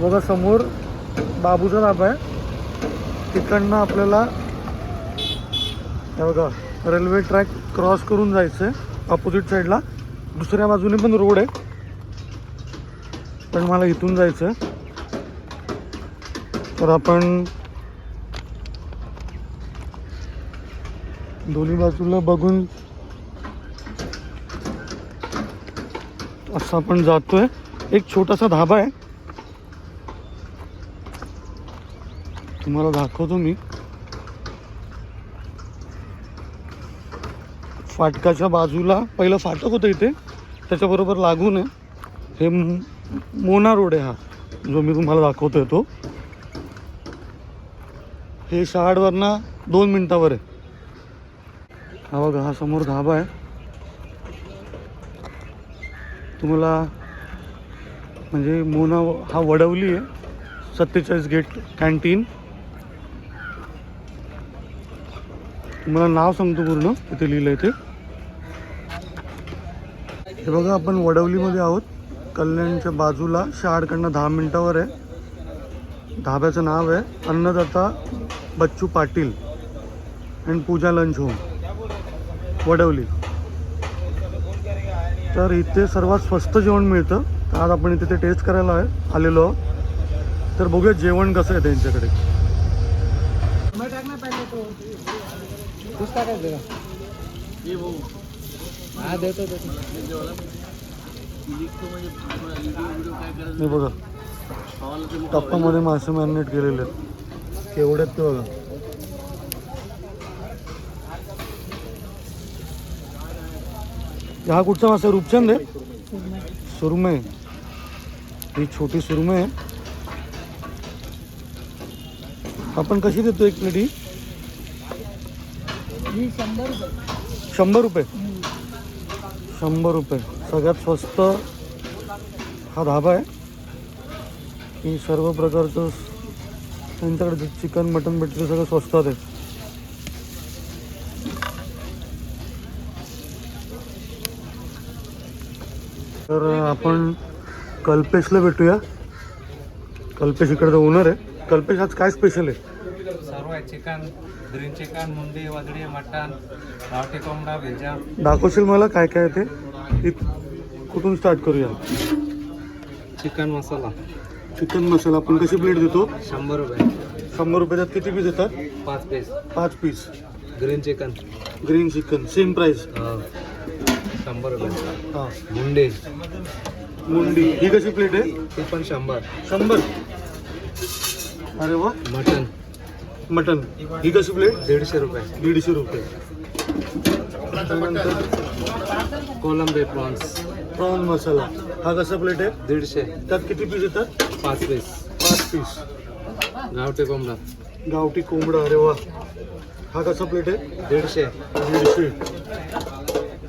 बघा समोर बाबूचा धाबा आहे. तिकडनं आपल्याला बघा रेल्वे ट्रॅक क्रॉस करून जायचं आहे अपोजिट साईडला दुसऱ्या बाजूने पण रोड आहे. पण मला इथून जायचं आहे तर आपण दोन्ही बाजूला बघून असं आपण जातोय. एक छोटासा धाबा आहे. तुम्हाला दाखवतो मी. फाटकाच्या बाजूला पहिलं फाटक होतं इथे. त्याच्याबरोबर लागून आहे. हे मोना रोड आहे हा जो मी तुम्हाला दाखवतोय तो. हे शहाडवरनं दोन मिनिटावर आहे. हा बघा हा समोर धाबा आहे. तुम्हाला म्हणजे मोना हा वडवली आहे. सत्तेचाळीस गेट कॅन्टीन. तुम्हाला नाव सांगतो पूर्ण तिथे लिहिलं आहे ते. हे बघा आपण वडवलीमध्ये आहोत. कल्याणच्या बाजूला शहाडकडनं दहा मिनिटावर आहे. धाब्याचं नाव आहे Annadata Bachchu Patil and Pooja lunch home Vadavali. तर इथे सर्वात स्वस्त जेवण मिळतं. तर आज आपण इथे ते टेस्ट करायला आहे आलेलो आहोत. तर बघूया जेवण कसं आहे त्यांच्याकडे. हे बघा. टप्पामध्ये मासे मॅरिनेट केलेले आहेत. केवढ्यात ते बघा. हा कुठचा मासा? रूपचंद आहे? सुरमई. ही छोटी सुरमई आहे. आपण कशी देतो एक प्लेट ही? शंभर रुपये. शंभर रुपये? सगळ्यात स्वस्त हा धाबा आहे. की सर्व प्रकारचं त्यांच्याकडे जे चिकन मटन भेटतं ते सगळं स्वस्तात आहे. तर आपण कल्पेशला भेटूया. कल्पेश इकडचा ओनर आहे. कल्पेश आज काय स्पेशल आहे? चिकन ग्रीन चिकन मुंडी वगडी मटन गावठी कोंबडा भेजा. दाखवशील मला काय काय ते? इत- कुठून स्टार्ट करूया? चिकन मसाला. चिकन मसाला. आपण कशी प्लेट देतो? शंभर रुपये. शंभर रुपयाच्यात किती पीस येतात पाच पीस पाच piece green chicken. Green chicken. Same price शंभर रुपये. हां. मुंडी. मुंडी. ही कशी प्लेट आहे? ती पण शंभर. शंभर. अरे वा. मटन. मटन. ही कशी प्लेट दीडशे रुपये दीडशे रुपये. त्यानंतर? कोलंबी प्रॉन्स. प्रॉन मसाला. हा कसा प्लेट आहे? दीडशे. त्यात किती पीस येतात? पाच पीस पाच पीस गावठी कोंबडा. गावठी कोंबडा अरे वा. हा कसा प्लेट आहे? दीडशे. दीडशे.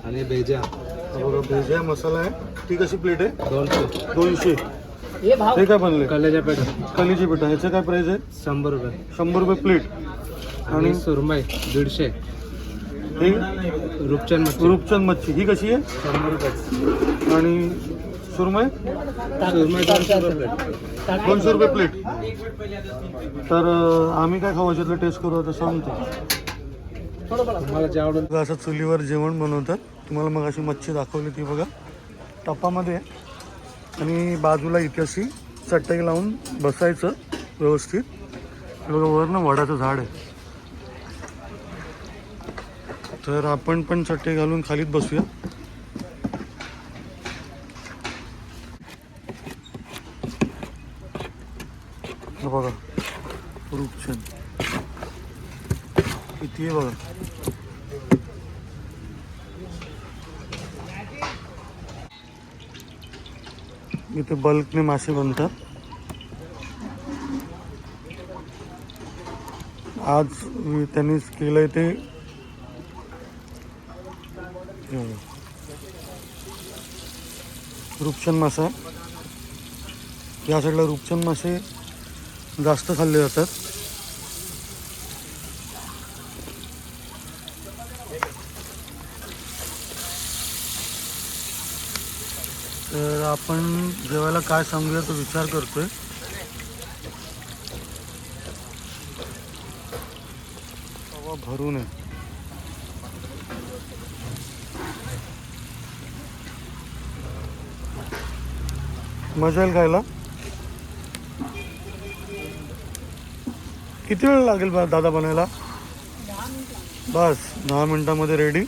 आणि भेजा. हा बघा भेजा मसाला आहे. ती कशी प्लेट आहे? दोनशे. दोनशे. ते काय बनले? कलेजा पेठ. कलीची पिठा. ह्याचं काय प्राइस आहे? शंभर रुपये. शंभर रुपये प्लेट आणि सुरमई दीडशे. ही? रुपचन मच्छी. रूपचंद मच्छी. ही कशी आहे? शंभर रुपये. आणि सुरमई? सुरमई दोनशे रुपये प्लेट दोनशे रुपये प्लेट तर अं, आम्ही काय खाऊ? याच्यातलं टेस्ट करू? आता सांगतो. तुम्हाला जे आवडेल. असं चुलीवर जेवण बनवतात. तुम्हाला मग अशी मच्छी दाखवली ती बघा. टप्पामध्ये आहे. आणि बाजूला इथे अशी चटई लावून बसायचं व्यवस्थित. बघा वरनं वडाचं झाड आहे. तर आपण पण चटई घालून खालीत बसूया. बघा रूपचंद किती आहे बघा. इथे बल्कने मासे बनतात. आज त्यांनीच केलंय ते. हे मासा. या साईडला रूपचंद मासे जास्त खाल्ले जातात. आपण जेवायला काय सांगूया तो विचार करतोय. भरून भरू मजा येईल खायला? किती वेळ लागेल दादा बनायला? बस दहा मिनटामध्ये रेडी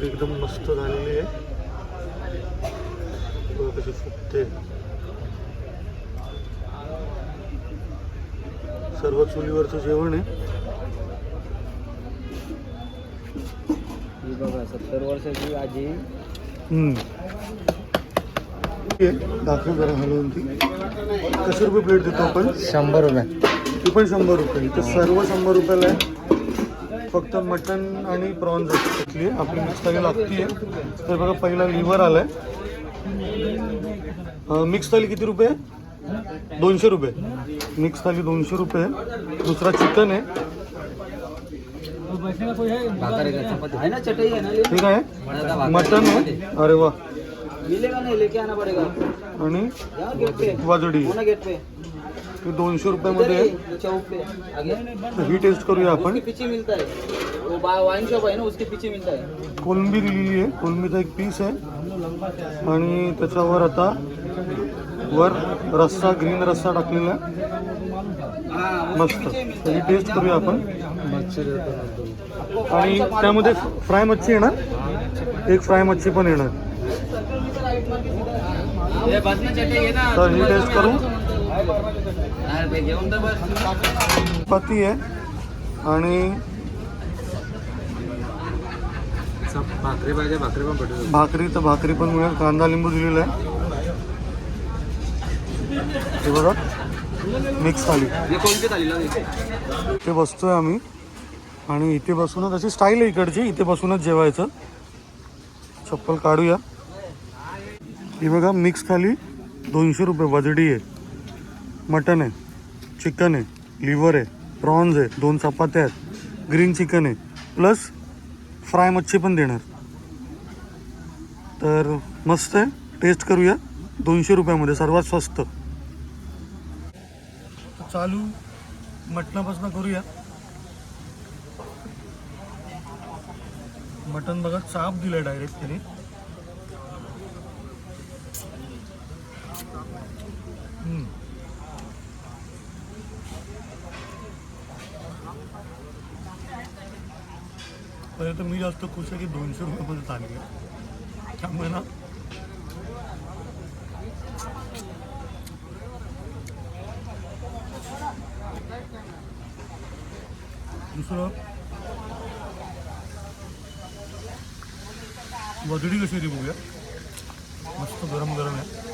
भाकरी एकदम मस्त झालेली आहे. बघा कशी फुगते सर्व चुलीवरचं जेवण आहे. ही बघा सत्तर वर्षाची आजी. हम्म. हे दाखव जरा हलवून ती. कशी रुपये प्लेट देतो आपण? शंभर रुपये. ती पण शंभर रुपये. तर सर्व शंभर रुपयाला आहे. फक्त मटन आणि प्रॉन्स घेतली आपली मिक्स थाली लागतीये तर बघा पहिला लिव्हर आलाय. मिक्स थाली किती रुपये? दोनशे रुपये. मिक्स थाली दोनशे रुपये. दुसरा चिकन आहे. ठीक आहे. मटन आहे. अरे वा. आणि वाजडी. दोनशे रुपयामध्ये ही, आहे ही टेस्ट करूया आपण. उसके पीछे मिलता है. वो वाइन शॉप है ना उसके पीछे मिलता है. कोलंबी दिलेली आहे. कोलंबीचा एक पीस आहे. आणि त्याच्यावर आता वर रस्सा ग्रीन रस्सा टाकलेला आहे. हाँ मस्त. ही टेस्ट करूया आपण. आणि त्यामध्ये फ्राय मच्छी येणार एक फ्राय मच्छी पण येणार. है तर ही टेस्ट करू. पती आहे आणि भाकरी पाहिजे भाकरी पण पटेल भाकरी तर भाकरी पण मिळेल. कांदा लिंबू दिलेला आहे. ते बघा. मिक्स थाली. इथे बसतोय आम्ही. आणि इथे बसूनच अशी स्टाईल आहे इकडची. इथे बसूनच जेवायचं. चप्पल काढूया. हे बघा मिक्स थाली. दोनशे रुपये वजडी आहे. मटन आहे चिकन आहे लिव्हर आहे प्रॉन्ज आहे दोन चपात्या आहेत ग्रीन चिकन आहे. प्लस फ्राय मच्छी पण देणार. तर मस्त आहे. टेस्ट करूया. दोनशे रुपयामध्ये सर्वात स्वस्त. चालू मटणापासून करूया. मटन बघा चाप दिलं डायरेक्ट त्याने हम्म. पहिले तर मी जास्त खुश आहे की दोनशे रुपयापर्यंत चालली आहे. त्यामुळे ना दुसरं वजडी कशी होती बघूया. मस्त गरम गरम आहे.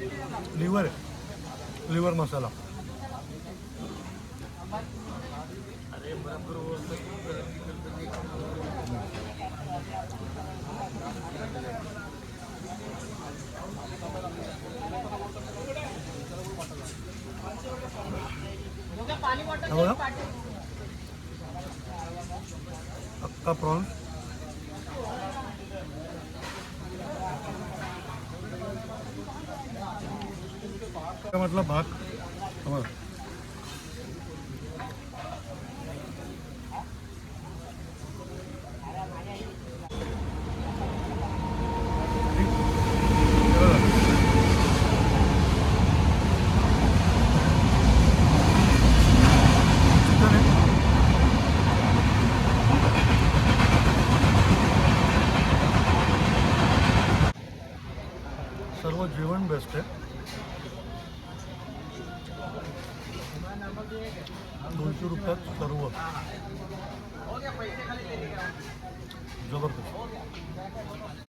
लिव्हर आहे लिव्हर मसाला. हा अक्का प्रॉन्स. त्यामधला भाग. सर्व जीवन बेस्ट आहे. दोनशे रुपयात सर्व. जबरदस्त.